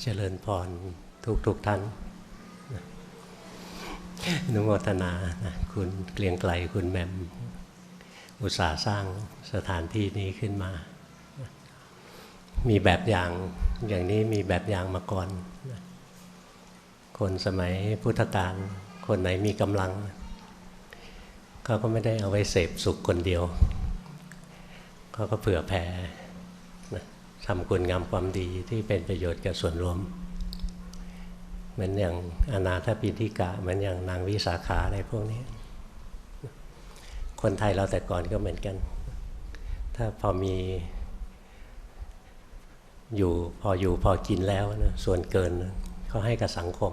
เจริญพรทุกทุกๆท่านนุโมทนานะคุณเกลียงไกลคุณแมม อุตสาห์สร้างสถานที่นี้ขึ้นมา มีแบบอย่างอย่างนี้มีแบบอย่างมาก่อน คนสมัยพุทธกาลคนไหนมีกำลังเขาก็ไม่ได้เอาไว้เสพสุขคนเดียวเขาก็เผื่อแผ่ ทำคุณงามความดีที่เป็นประโยชน์กับส่วนรวมเหมือนอย่างอนาถปิฎิกะเหมือนอย่างนางวิสาขาอะไรพวกนี้ คนไทยเราแต่ก่อนก็เหมือนกัน ถ้าพอมีอยู่พออยู่พอกินแล้วนะส่วนเกินเขาให้กับสังคม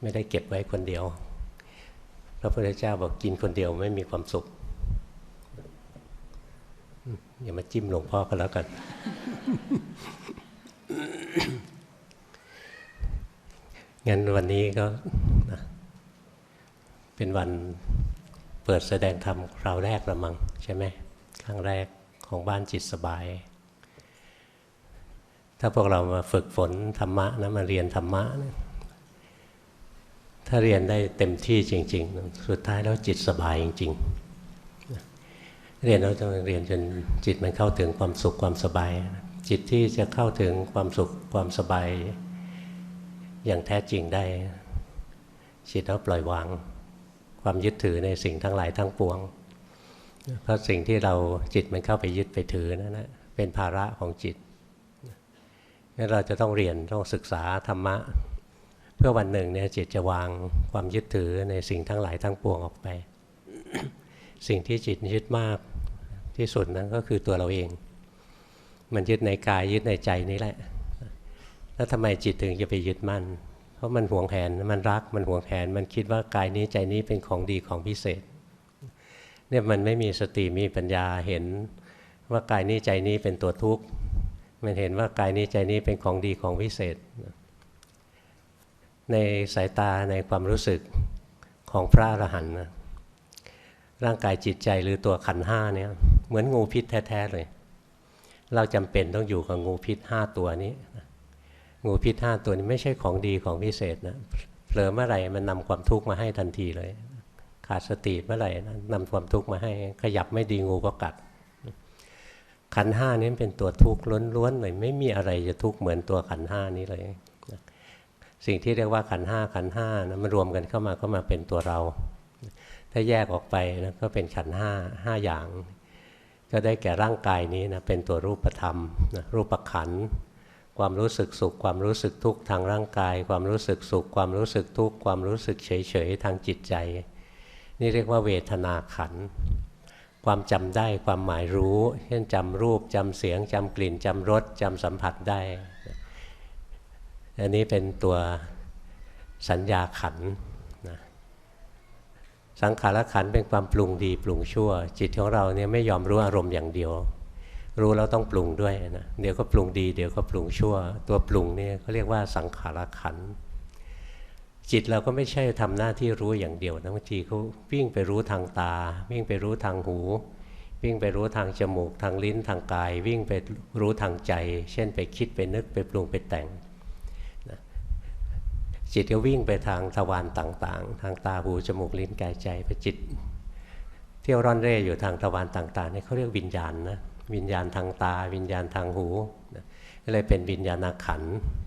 ไม่ได้เก็บไว้คนเดียว พระพุทธเจ้าบอกกินคนเดียวไม่มีความสุข อย่ามาจิ้มหลวงพ่อก็แล้วกัน งั้นวันนี้ก็นะเป็นวันเปิดแสดงธรรมคราวแรกละมังใช่ไหมครั้งแรกของบ้านจิตสบาย ถ้าพวกเรามาฝึกฝนธรรมะนะมาเรียนธรรมะนะถ้าเรียนได้เต็มที่จริง ๆ สุดท้ายแล้วจิตสบายจริง ๆ เรียนเราต้องเรียนจนจิตมันเข้าถึงความสุขความสบาย จิตที่จะเข้าถึงความสุขความสบาย อย่างแท้จริงได้ จิตเราปล่อยวาง ความยึดถือในสิ่งทั้งหลายทั้งปวง เพราะสิ่งที่เราจิตมันเข้าไปยึดไปถือนั่นนะเป็นภาระของจิตงั้นเราจะต้องเรียนต้องศึกษาธรรมะ เพื่อวันหนึ่งเนี่ยจิตจะวางความยึดถือในสิ่งทั้งหลายทั้งปวงออกไป สิ่งที่จิตยึดมาก ที่สุดนั้นก็คือตัวเราเอง มันยึดในกายยึดในใจนี่แหละ แล้วทำไมจิตถึงจะไปยึดมั่นเพราะมันหวงแหนมันรักมันหวงแหนมันคิดว่ากายนี้ใจนี้เป็นของดีของพิเศษเนี่ยมันไม่มีสติมีปัญญาเห็นว่ากายนี้ใจนี้เป็นตัวทุกข์มันเห็นว่ากายนี้ใจนี้เป็นของดีของพิเศษ ในสายตาในความรู้สึกของพระอรหันต์นะร่างกายจิตใจหรือตัวขันห้าเนี่ย เหมือนงูพิษแท้ๆเลย เราจำเป็นต้องอยู่กับงูพิษห้าตัวนี้ งูพิษห้าตัวนี้ไม่ใช่ของดีของพิเศษนะเผลอเมื่อไหร่มันนำความทุกข์มาให้ทันทีเลย ขาดสติเมื่อไหร่นะนำความทุกข์มาให้ ขยับไม่ดีงูก็กัด ขันห้านี้เป็นตัวทุกข์ล้วนๆเลยไม่มีอะไรจะทุกข์เหมือนตัวขันห้านี้เลยสิ่งที่เรียกว่าขันห้าขันห้านะมันรวมกันเข้ามาก็มาเป็นตัวเรา ถ้าแยกออกไปนะก็เป็นขันห้าห้าอย่าง ก็ได้แก่ร่างกายนี้นะเป็นตัวรูปธรรมนะรูปขัน ความรู้สึกสุข ความรู้สึกทุกข์ทางร่างกาย ความรู้สึกสุข ความรู้สึกทุกข์ความรู้สึกเฉยๆทางจิตใจ นี่เรียกว่าเวทนาขัน ความจำได้ความหมายรู้ เช่นจำรูปจำเสียงจำกลิ่นจำรสจำสัมผัสได้ อันนี้เป็นตัวสัญญาขันธ สังขารขันเป็นความปรุงดีปรุงชั่ว จิตของเราเนี่ยไม่ยอมรู้อารมณ์อย่างเดียว รู้แล้วต้องปรุงด้วยนะเดี๋ยวก็ปรุงดีเดี๋ยวก็ปรุงชั่ว ตัวปรุงเนี่ยเขาเรียกว่าสังขารขันจิตเราก็ไม่ใช่ทำหน้าที่รู้อย่างเดียวนะบางทีเขาวิ่งไปรู้ทางตา วิ่งไปรู้ทางหู วิ่งไปรู้ทางจมูก ทางลิ้นทางกาย วิ่งไปรู้ทางใจ เช่นไปคิดไปนึกไปปรุงไปแต่ง จิตก็วิ่งไปทางทวารต่างๆ ทางตาหูจมูกลิ้นกายใจไปจิต เที่ยวร่อนเร่อยู่ทางทวารต่างๆนี่เขาเรียกวิญญาณนะวิญญาณทางตา วิญญาณทางหูนะก็เลยเป็นวิญญาณขัน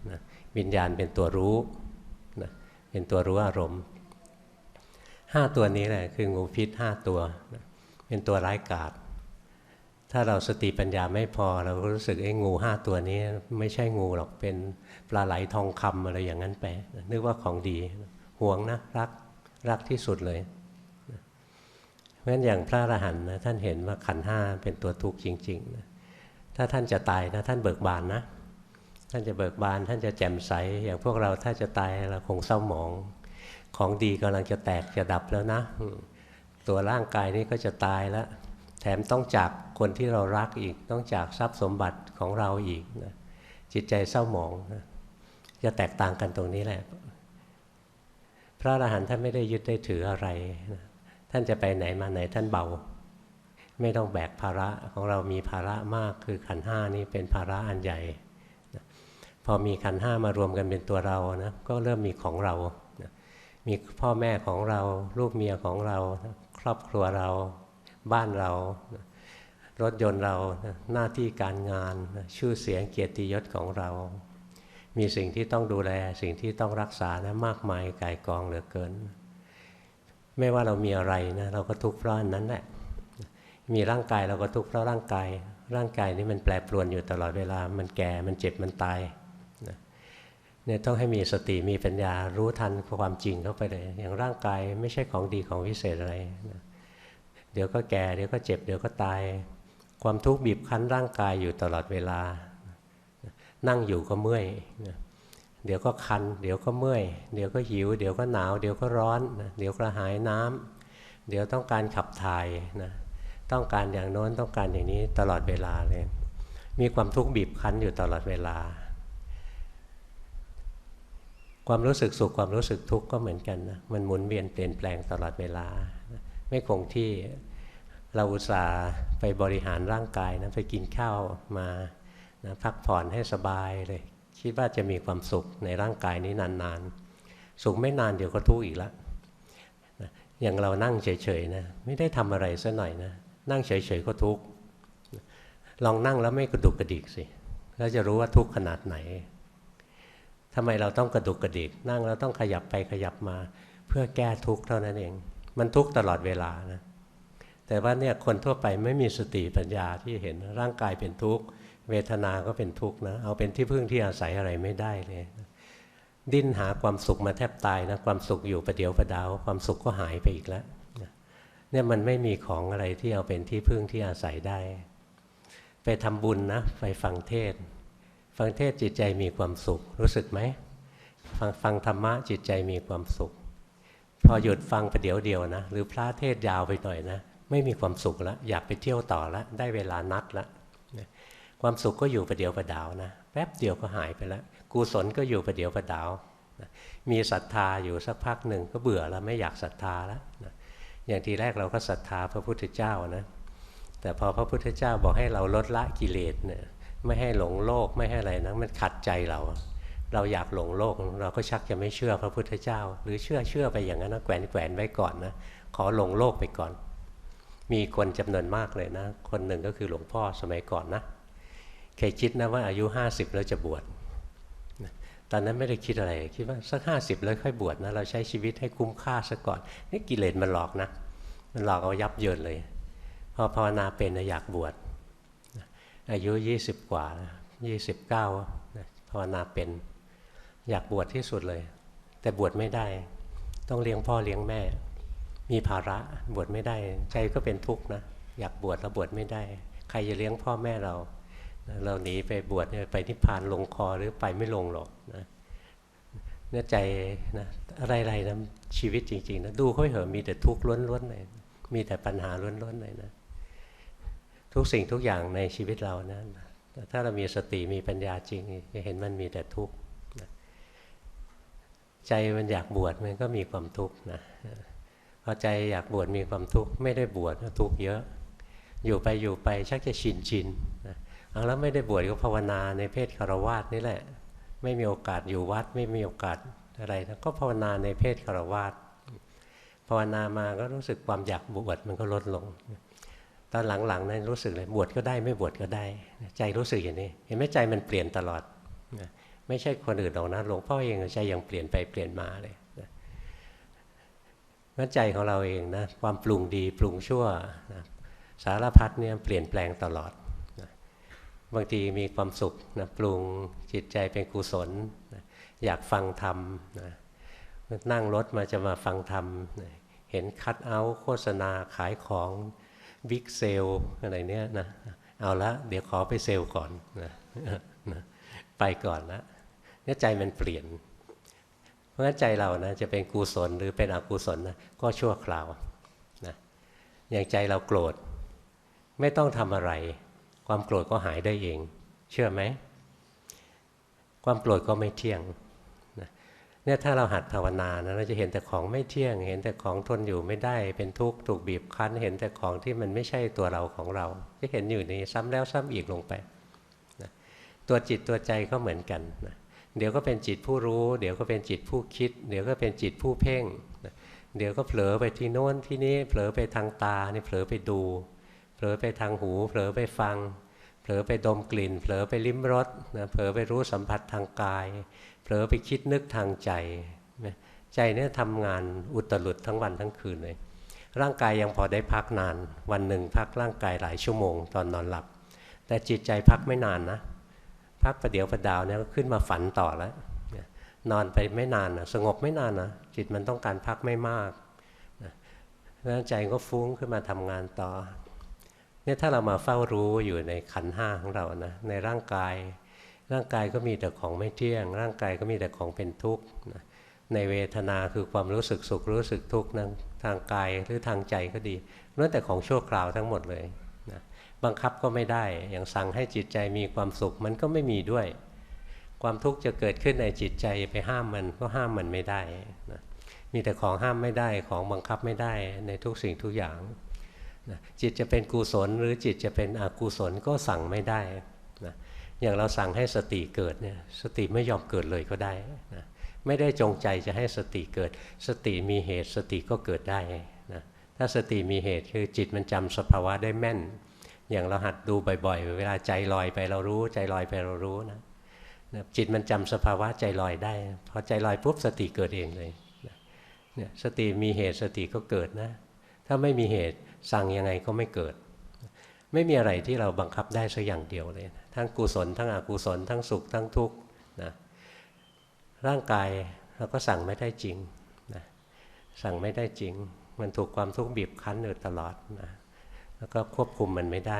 นะวิญญาณเป็นตัวรู้นะเป็นตัวรู้อารมณ์ห้าตัวนี้แหละคืองูพิษห้าตัวนะเป็นตัวร้ายกาจ ถ้าเราสติปัญญาไม่พอ เราก็รู้สึกไอ้งูห้าตัวนี้ ไม่ใช่งูหรอกเป็นปลาไหลทองคำอะไรอย่างนั้นไปนึกว่าของดีห่วงนะรักรักที่สุดเลยเพราะฉะนั้นอย่างพระอรหันต์นะท่านเห็นว่าขันห้าเป็นตัวทุกข์จริงๆนะถ้าท่านจะตายนะท่านเบิกบานนะ ท่านจะเบิกบาน ท่านจะแจ่มใส อย่างพวกเราถ้าจะตายเราคงเศร้าหมอง ของดีกำลังจะแตกจะดับแล้วนะ ตัวร่างกายนี้ก็จะตายแล้ว แถมต้องจากคนที่เรารักอีก ต้องจากทรัพย์สมบัติของเราอีกนะจิตใจเศร้าหมองนะจะแตกต่างกันตรงนี้แหละ พระอรหันต์ท่านไม่ได้ยึดได้ถืออะไรนะท่านจะไปไหนมาไหนท่านเบา ไม่ต้องแบกภาระของเรามีภาระมากคือขันห้านี่เป็นภาระอันใหญ่พอมีขันห้ามารวมกันเป็นตัวเรานะก็เริ่มมีของเรานะมีพ่อแม่ของเรา ลูกเมียของเรา ครอบครัวเรา บ้านเรา รถยนต์เราหน้าที่การงานชื่อเสียงเกียรติยศของเรา มีสิ่งที่ต้องดูแลสิ่งที่ต้องรักษานะมากมายกายกองเหลือเกิน ไม่ว่าเรามีอะไรนะเราก็ทุกข์เพราะนั้นแหละมีร่างกายเราก็ทุกข์เพราะร่างกาย ร่างกายนี้มันแปรปรวนอยู่ตลอดเวลา มันแก่ มันเจ็บ มันตายเนี่ยต้องให้มีสติ มีปัญญา รู้ทันความจริงเข้าไปเลย อย่างร่างกายไม่ใช่ของดีของวิเศษอะไรนะ เดี๋ยวก็แก่เดี๋ยวก็เจ็บเดี๋ยวก็ตาย ความทุกข์บีบคั้นร่างกายอยู่ตลอดเวลา นั่งอยู่ก็เมื่อยเดี๋ยวก็คัน เดี๋ยวก็เมื่อย เดี๋ยวก็หิว เดี๋ยวก็หนาว เดี๋ยวก็ร้อน เดี๋ยวกระหายน้ำเดี๋ยวต้องการขับถ่ายนะต้องการอย่างโน้นต้องการอย่างนี้ตลอดเวลาเลย มีความทุกข์บีบคั้นอยู่ตลอดเวลา ความรู้สึกสุขความรู้สึกทุกข์ก็เหมือนกันนะมันหมุนเวียนเปลี่ยนแปลงตลอดเวลา ไม่คงที่เราอุตส่าห์ไปบริหารร่างกายนะไปกินข้าวมานะพักผ่อนให้สบายเลย คิดว่าจะมีความสุขในร่างกายนี้นานๆ สุขไม่นานเดี๋ยวก็ทุกข์อีกแล้วอย่างเรานั่งเฉยๆนะไม่ได้ทำอะไรซะหน่อยนะนั่งเฉยๆก็ทุกข์ลองนั่งแล้วไม่กระดุกกระดิกสิแล้วจะรู้ว่าทุกข์ขนาดไหนทำไมเราต้องกระดุกกระดิก นั่งแล้วต้องขยับไปขยับมา เพื่อแก้ทุกข์เท่านั้นเอง มันทุกข์ตลอดเวลานะแต่ว่าเนี่ยคนทั่วไปไม่มีสติปัญญาที่เห็นร่างกายเป็นทุกข์เวทนาก็เป็นทุกข์นะเอาเป็นที่พึ่งที่อาศัยอะไรไม่ได้เลยดิ้นหาความสุขมาแทบตายนะความสุขอยู่ประเดียวประดาว ความสุขก็หายไปอีกแล้วเนี่ยมันไม่มีของอะไรที่เอาเป็นที่พึ่งที่อาศัยได้ ไปทำบุญนะไปฟังเทศ ฟังเทศจิตใจมีความสุขรู้สึกไหมฟังฟังธรรมะจิตใจมีความสุข พอหยุดฟังประเดี๋ยวเดียวนะ หรือพระเทศยาวไปหน่อยนะ ไม่มีความสุขแล้วอยากไปเที่ยวต่อแล้วได้เวลานัดแล้วความสุขก็อยู่ประเดี๋ยวประดาวนะแป๊บเดียวก็หายไปแล้วกุศลก็อยู่ประเดี๋ยวประดาวมีศรัทธาอยู่สักพักหนึ่งก็เบื่อแล้วไม่อยากศรัทธาแล้วอย่างทีแรกเราก็ศรัทธาพระพุทธเจ้านะแต่พอพระพุทธเจ้าบอกให้เราลดละกิเลสเนี่ยไม่ให้หลงโลกไม่ให้อะไรนะมันขัดใจเรา เราอยากหลงโลกเราก็ชักจะไม่เชื่อพระพุทธเจ้า หรือเชื่อเชื่อไปอย่างนั้นนะแขวนแขวนไว้ก่อนนะขอหลงโลกไปก่อน มีคนจำนวนมากเลยนะ คนหนึ่งก็คือหลวงพ่อสมัยก่อนนะเคยคิดนะว่าอายุห้าสิบแล้วจะบวชตอนนั้นไม่ได้คิดอะไรคิดว่าสักห้าสิบแล้วค่อยบวชนะเราใช้ชีวิตให้คุ้มค่าซะก่อนนี่กิเลสมันหลอกนะ มันหลอกเอายับเยินเลยพอภาวนาเป็นอยากบวชอายุยี่สิบกว่ายี่สิบเก้าภาวนาเป็น อยากบวชที่สุดเลย แต่บวชไม่ได้ ต้องเลี้ยงพ่อเลี้ยงแม่ มีภาระบวชไม่ได้ ใจก็เป็นทุกข์นะ อยากบวชแล้วบวชไม่ได้ ใครจะเลี้ยงพ่อแม่เรา เราหนีไปบวชไปนิพพานลงคอหรือไปไม่ลงหรอกนะเนื้อใจนะอะไรๆนะชีวิตจริงๆนะดูเขาเหอะมีแต่ทุกข์ล้วนๆเลยมีแต่ปัญหาล้วนๆเลยนะทุกสิ่งทุกอย่างในชีวิตเรานะถ้าเรามีสติมีปัญญาจริงจะเห็นมันมีแต่ทุกข์ ใจมันอยากบวชมันก็มีความทุกข์นะพอใจอยากบวชมีความทุกข์ไม่ได้บวชทุกข์เยอะ อยู่ไปอยู่ไปชักจะชินชินนะเอาแล้วไม่ได้บวชก็ภาวนาในเพศคารวาสนี่แหละ ไม่มีโอกาสอยู่วัด ไม่มีโอกาสอะไรนะก็ภาวนาในเพศคารวาสภาวนามาก็รู้สึกความอยากบวชมันก็ลดลง ตอนหลังๆนั้นรู้สึกเลยบวชก็ได้ไม่บวชก็ได้ ใจรู้สึกอย่างนี้ เห็นไหมใจมันเปลี่ยนตลอด ไม่ใช่คนอื่นหรอกนะหลวงพ่อเองใจยังเปลี่ยนไปเปลี่ยนมาเลยงั้นใจของเราเองนะความปรุงดีปรุงชั่วสารพัดเนี่ยเปลี่ยนแปลงตลอดบางทีมีความสุขนะปรุงจิตใจเป็นกุศลนะอยากฟังธรรมนะนั่งรถมาจะมาฟังธรรมนะเห็นคัดเอาโฆษณาขายของบิ๊กเซลอะไรเนี้ยนะเอาละเดี๋ยวขอไปเซลก่อนนะนะไปก่อนละ เนี่ยใจมันเปลี่ยน เพราะงั้นใจเรานะจะเป็นกุศลหรือเป็นอกุศลนะก็ชั่วคราวนะอย่างใจเราโกรธ ไม่ต้องทำอะไร ความโกรธก็หายได้เอง เชื่อไหม ความโกรธก็ไม่เที่ยงเนี่ยถ้าเราหัดภาวนานะเราจะเห็นแต่ของไม่เที่ยง เห็นแต่ของทนอยู่ไม่ได้ เป็นทุกข์ถูกบีบคั้น เห็นแต่ของที่มันไม่ใช่ตัวเราของเราจะเห็นอยู่นี้ซ้ำแล้วซ้ำอีกลงไปนะตัวจิตตัวใจก็เหมือนกันนะ เดี๋ยวก็เป็นจิตผู้รู้ เดี๋ยวก็เป็นจิตผู้คิด เดี๋ยวก็เป็นจิตผู้เพ่ง เดี๋ยวก็เผลอไปที่โน้นที่นี้เผลอไปทางตานี่เผลอไปดูเผลอไปทางหู เผลอไปฟัง เผลอไปดมกลิ่น เผลอไปลิ้มรสนะเผลอไปรู้สัมผัสทางกาย เผลอไปคิดนึกทางใจ ใจเนี่ยทำงานอุตลุดทั้งวันทั้งคืนเลยร่างกายยังพอได้พักนาน วันหนึ่งพักร่างกายหลายชั่วโมง ตอนนอนหลับ แต่จิตใจพักไม่นานนะ พักประเดี๋ยวประดาวเนี่ยก็ขึ้นมาฝันต่อแล้วนอนไปไม่นานนะสงบไม่นานนะจิตมันต้องการพักไม่มากแล้วใจก็ฟุ้งขึ้นมาทำงานต่อเนี่ยถ้าเรามาเฝ้ารู้อยู่ในขันห้าของเรานะในร่างกาย ร่างกายก็มีแต่ของไม่เที่ยง ร่างกายก็มีแต่ของเป็นทุกข์ในเวทนาคือความรู้สึกสุขรู้สึกทุกข์นั้นทางกายหรือทางใจก็ดีล้วนแต่ของชั่วคราวทั้งหมดเลย บังคับก็ไม่ได้ อย่างสั่งให้จิตใจมีความสุขมันก็ไม่มีด้วย ความทุกข์จะเกิดขึ้นในจิตใจไปห้ามมันก็ห้ามมันไม่ได้นะมีแต่ของห้ามไม่ได้ของบังคับไม่ได้ในทุกสิ่งทุกอย่างนะจิตจะเป็นกุศลหรือจิตจะเป็นอกุศลก็สั่งไม่ได้นะอย่างเราสั่งให้สติเกิดเนี่ยสติไม่ยอมเกิดเลยก็ได้นะไม่ได้จงใจจะให้สติเกิด สติมีเหตุสติก็เกิดได้นะถ้าสติมีเหตุคือจิตมันจำสภาวะได้แม่น อย่างเราหัดดูบ่อยๆ เวลาใจลอยไปเรารู้ ใจลอยไปเรารู้นะจิตมันจำสภาวะใจลอยได้พอใจลอยปุ๊บสติเกิดเองเลยเนี่ยสติมีเหตุสติก็เกิดนะ ถ้าไม่มีเหตุสั่งยังไงก็ไม่เกิด ไม่มีอะไรที่เราบังคับได้สักอย่างเดียวเลยทั้งกุศล ทั้งอกุศล ทั้งสุข ทั้งทุกข์นะร่างกายเราก็สั่งไม่ได้จริงนะสั่งไม่ได้จริง มันถูกความทุกข์บีบคั้นอยู่ตลอดนะ แล้วก็ควบคุมมันไม่ได้